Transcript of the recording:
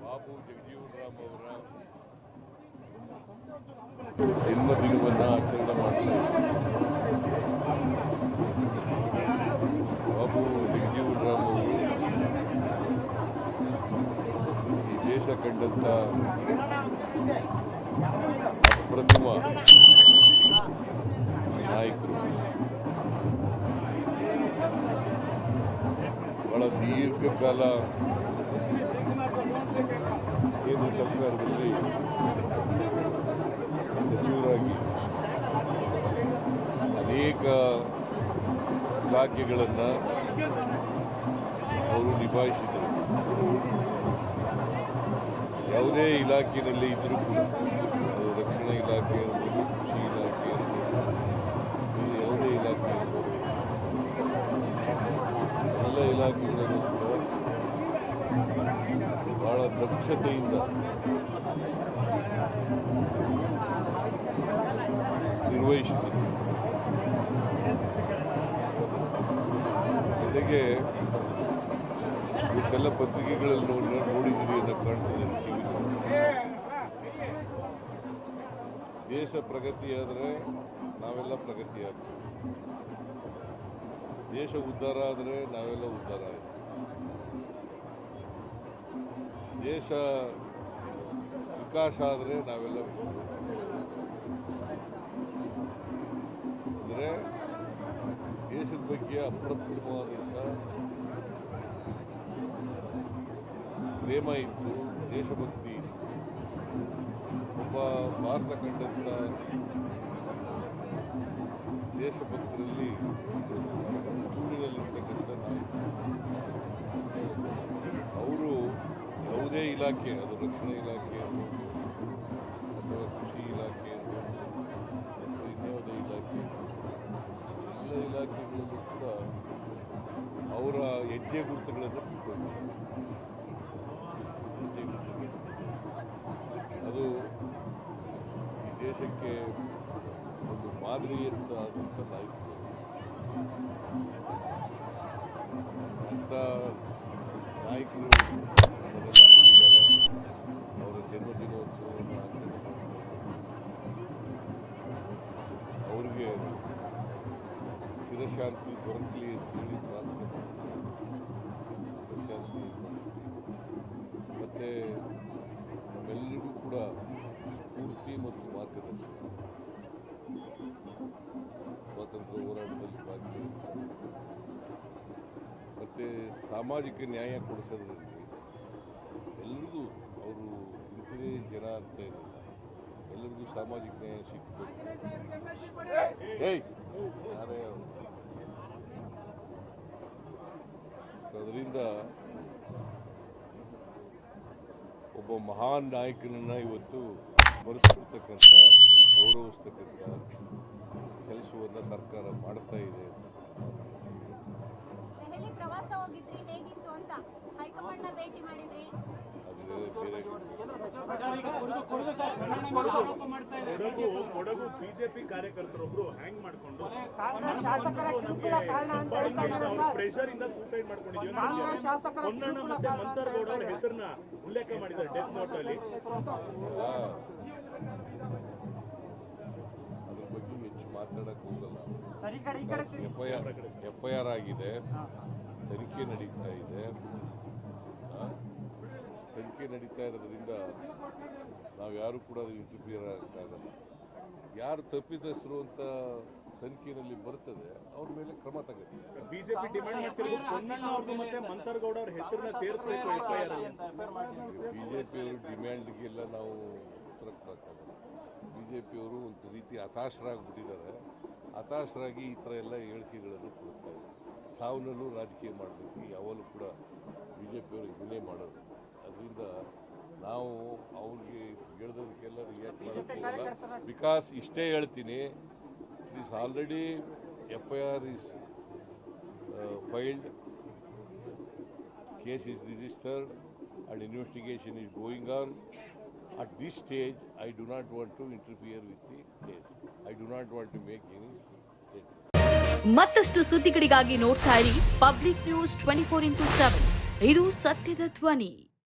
ಬಾಬು ಜಗಜೀವನ್ ರಾಮ್ ಅವರ ಜನ್ಮದಿನವನ್ನು ಆಚರಣೆ ಮಾಡಲು ಬಾಬು ಜಗಜೀವನ್ ರಾಮ್ ಅವರು ಈ ದೇಶ ಕಂಡಂತ ಅಪ್ರತಿಮ ಬಹಳ ದೀರ್ಘಕಾಲ ಕೇಂದ್ರ ಸರ್ಕಾರದಲ್ಲಿ ಸಚಿವರಾಗಿ ಅನೇಕ ಇಲಾಖೆಗಳನ್ನು ಅವರು ನಿಭಾಯಿಸಿದರು ಯಾವುದೇ ಇಲಾಖೆಯಲ್ಲಿ ಇದ್ದರೂ ಕೂಡ ಅದು ರಕ್ಷಣಾ ಇಲಾಖೆ ದಕ್ಷತೆಯಿಂದ ನಿರ್ವಹಿಸಿದೆ. ಜೊತೆಗೆ ಇವತ್ತೆಲ್ಲ ಪತ್ರಿಕೆಗಳಲ್ಲಿ ನೋಡಿ ನೋಡಿದ್ದೀರಿ ಅಂತ ಕಾಣಿಸಿದೆ ದೇಶ ಪ್ರಗತಿಯಾದರೆ ನಾವೆಲ್ಲ ಪ್ರಗತಿಯಾಗ್ತೀವಿ. ದೇಶ ಉದ್ಧಾರ ಆದರೆ ನಾವೆಲ್ಲ ಉದ್ಧಾರ ಆಯ್ತು. ದೇಶ ವಿಕಾಸ ಆದರೆ ನಾವೆಲ್ಲ ಅಂದರೆ ದೇಶದ ಬಗ್ಗೆ ಅಪ್ರತಿಮವಾದಂಥ ಪ್ರೇಮ ಇತ್ತು, ದೇಶಭಕ್ತಿ ಇತ್ತು. ಒಬ್ಬ ಭಾರತ ಕಂಡಂಥ ದೇಶಭಕ್ತರಲ್ಲಿ ಚೂಡಿನಲ್ಲಿರ್ತಕ್ಕಂಥ ನಾಯಕ ಯಾವುದೇ ಇಲಾಖೆ, ಅದು ರಕ್ಷಣಾ ಇಲಾಖೆ ಇರ್ಬೋದು ಅಥವಾ ಕೃಷಿ ಇಲಾಖೆ ಇರ್ಬೋದು ಅಥವಾ ಇನ್ಯಾವುದೇ ಇಲಾಖೆ. ಎಲ್ಲ ಇಲಾಖೆಗಳಲ್ಲೂ ಕೂಡ ಅವರ ಹೆಜ್ಜೆ ಗುರುತುಗಳನ್ನು ಬಿಟ್ಕೊಂಡಿದ್ದಾರೆ ಹೆಜ್ಜೆ ಗುರುತುಗಳು. ಅದು ಈ ದೇಶಕ್ಕೆ ಒಂದು ಮಾದರಿಯಂತ ಆದಂಥ ಅಂತ ನಾಯಕರು ಆಚರಣೆ. ಅವ್ರಿಗೆ ಚಿರಶಾಂತಿ ದೊರಕಲಿ ಅಂತೇಳಿ ಪ್ರಾರ್ಥನೆ ಚಿರಶಾಂತಿ ಮತ್ತು ನಮ್ಮೆಲ್ಲರಿಗೂ ಕೂಡ ಸ್ಫೂರ್ತಿ ಮತ್ತು ಮಾರ್ಗದರ್ಶನ ಸ್ವಾತಂತ್ರ್ಯ ಹೋರಾಟದಲ್ಲಿ ಮತ್ತು ಸಾಮಾಜಿಕ ನ್ಯಾಯ ಕೊಡಿಸೋದ್ರಲ್ಲಿ ಜನ ಅಂತ ಇರಲಿಲ್ಲ ಎಲ್ಲರಿಗೂ ಸಾಮಾಜಿಕ ನ್ಯಾಯ ಸಿಕ್ತು ಅದರಿಂದ ಒಬ್ಬ ಮಹಾನ್ ನಾಯಕನನ್ನ ಇವತ್ತು ಮರೆಸ್ಕೊಡ್ತಕ್ಕಂಥ ಗೌರವಿಸ್ತಕ್ಕಂಥ ಕೆಲಸವನ್ನು ಸರ್ಕಾರ ಮಾಡ್ತಾ ಇದೆ ಪ್ರವಾಸ ಹೋಗಿದ್ರಿ, ಹೇಗಿತ್ತು ಅಂತ ಹೈಕಮಾಂಡ್ನ ಭೇಟಿ ಮಾಡಿದ್ರಿ? ಕೊಡಗು ಕೊಡಗು ಬಿಜೆಪಿ ಕಾರ್ಯಕರ್ತರೊಬ್ರು ಹ್ಯಾಂಗ್ ಮಾಡ್ಕೊಂಡು ಶಾಸಕರ ಕಿರುಕುಳ ಕಾರಣ ಅಂತ ಹೇಳ್ತಾ ಇದ್ದಾರೆ ಪ್ರೆಷರ್ ಇಂದ ಸೂಸೈಡ್ ಮಾಡ್ಕೊಂಡಿದ್ವಿ ಹೊನ್ನಣ್ಣ ಮತ್ತೆ ಕಾರಣ ಅಂತ ಮಂತರ್ಗೌಡ ಹೆಸರನ್ನ ಉಲ್ಲೇಖ ಮಾಡಿದ್ದಾರೆ ಡೆತ್ ನೋಟ್ ಅಲ್ಲಿ. ಅದ್ರ ಬಗ್ಗೆ ಹೆಚ್ಚು ಮಾತಾಡಕ್ಕೆ ಹೋಗಲ್ಲ. ಸರಿ ಕಡೆ ಈ ಕಡೆ ತಿರ್ಗಿ. F I R F I R ಆಗಿದೆ. ತನಿಖೆ ನಡೀತಾ ಇದೆ? ತನಿಖೆ ನಡೀತಾ ಇರೋದ್ರಿಂದ ನಾವು ಯಾರು ಕೂಡ ಇಂಟರ್ಫಿಯರ್ ಆಗಕ್ಕಾಗಲ್ಲ ಯಾರು ತಪ್ಪಿತಸ್ಥರು ಅಂತ ತನಿಖೆಯಲ್ಲಿ ಬರ್ತದೆ ಅವ್ರ ಮೇಲೆ ಕ್ರಮ ತಗೋತೀವಿ ಬಿಜೆಪಿ ಡಿಮ್ಯಾಂಡ್ ಮಾಡ್ತಿರೋದು ಹೊನ್ನಣ್ಣ ಅವ್ರದ್ದು ಮತ್ತೆ ಮಂತರ್ಗೌಡ ಅವ್ರ ಹೆಸರನ್ನ ಸೇರಿಸಬೇಕು ಎಫ್ ಐ ಆರ್ ಅಂತ. ಬಿ ಜೆ ಪಿಯವರು ಡಿಮ್ಯಾಂಡ್ಗೆಲ್ಲ ನಾವು ಉತ್ತರ ಕೊಡೋಕ್ಕಾಗಲ್ಲ ಬಿ ಜೆ ಪಿಯವರು ಒಂದು ರೀತಿ ಹತಾಶರಾಗ್ಬಿಟ್ಟಿದ್ದಾರೆ. ಹತಾಶರಾಗಿ ಈ ಥರ ಎಲ್ಲ ಹೇಳಿಕೆಗಳನ್ನು ಕೊಡ್ತಾ ಇದ್ದಾರೆ. ಸಾವನ್ನಲ್ಲೂ ರಾಜಕೀಯ ಮಾಡಬೇಕು ಯಾವಾಗಲೂ ಕೂಡ ಬಿಜೆಪಿಯವರು ಇದನ್ನೇ ಮಾಡೋದು ಅದರಿಂದ ನಾವು ಅವ್ರಿಗೆ ಹೇಳ್ದದಕ್ಕೆಲ್ಲ ರಿಯಾಕ್ಟ್ ಮಾಡೋಕ್ಕೆ ಬಿಕಾಸ್ ಇಷ್ಟೇ ಹೇಳ್ತೀನಿ. It is already F I R is filed case is registered and investigation is going on at this stage I do not want to interfere with the case I do not want to make any. ಮತ್ತಷ್ಟು ಸುದ್ದಿಗಳಿಗಾಗಿ ನೋಡ್ತಾ ಇರಿ public news twenty four into seven ಇದು ಸತ್ಯದ ಧ್ವನಿ.